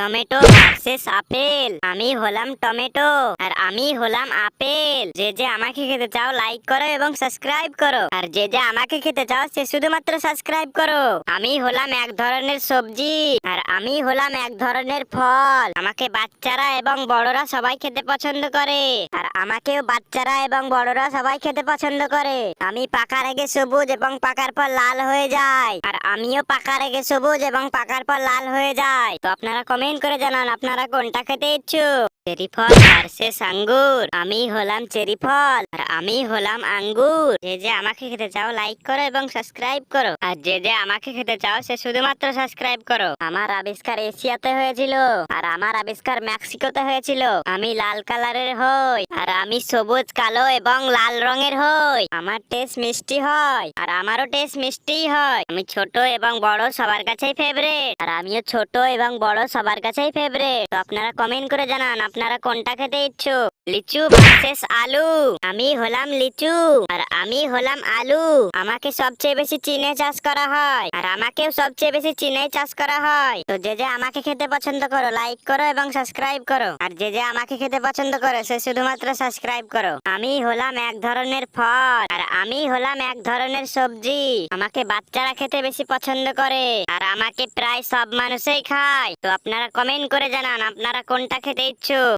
Tomato versus apple. আমি হলাম tomato আর আমি হলাম আপেল। যে যে আমাকে খেতে চাও লাইক করো এবং সাবস্ক্রাইব করো। আর যে যে আমাকে খেতে চাও, সে শুধুমাত্র সাবস্ক্রাইব করো। আমি হলাম এক ধরনের সবজি আর আমি হলাম এক ধরনের ফল। আমাকে বাচ্চারা এবং বড়রা সবাই খেতে পছন্দ করে। আর আমাকেও বাচ্চারা এবং বড়রা সবাই খেতে পছন্দ করে। আমি পাকার আগে সবুজ এবং পাকার পর লাল হয়ে যায়। আর আমিও পাকার আগে সবুজ এবং পাকার পর লাল হয়ে যায়। তো আপনারা কমেন্ট করে জানান আপনারা কোনটা খেতে ইচ্ছুক? চেরি ফল ভার্সেস আঙ্গুর আমি হলাম চেরি ফল আর আমি হলাম আঙ্গুর যে যে আমাকে খেতে চাও লাইক করো এবং সাবস্ক্রাইব করো। আর যে যে আমাকে খেতে চাও, সে শুধুমাত্র সাবস্ক্রাইব করো। আমার আবিষ্কার এশিয়াতে হয়েছিল আর আমার আবিষ্কার মেক্সিকোতে হয়েছিল। আমি লাল কালারের হই আর আমি সবুজ, কালো এবং লাল রঙের হই। আমার টেস্ট মিষ্টি হয় আর আমারও টেস্ট মিষ্টি হয়। আমি ছোট এবং বড় সবার কাছেই ফেভারিট আর আমিও ছোট এবং বড় সবার কাছেই ফেভারিট তো আপনারা কমেন্ট করে জানান আপনারা কোনটা খেতে ইচ্ছুক? লিচু ভার্সেস আলু। আমি হলাম লিচু, আর আমি হলাম আলু। আমাকে সবচেয়ে বেশি চীনে চাষ করা হয়, আর আমাকেও সবচেয়ে বেশি চীনে চাষ করা হয়। তো যে যে আমাকে খেতে পছন্দ করো লাইক করো এবং সাবস্ক্রাইব করো। আর যে যে আমাকে খেতে পছন্দ করো, সে শুধুমাত্র সাবস্ক্রাইব করো। আমি হলাম এক ধরনের ফল, আর আমি হলাম এক ধরনের সবজি। আমাকে বাচ্চারা খেতে বেশি পছন্দ করে, আর আমাকে প্রায় সব মানুষই খায়। তো আপনারা কমেন্ট করে জানান, আপনারা কোনটা খেতে ইচ্ছুক?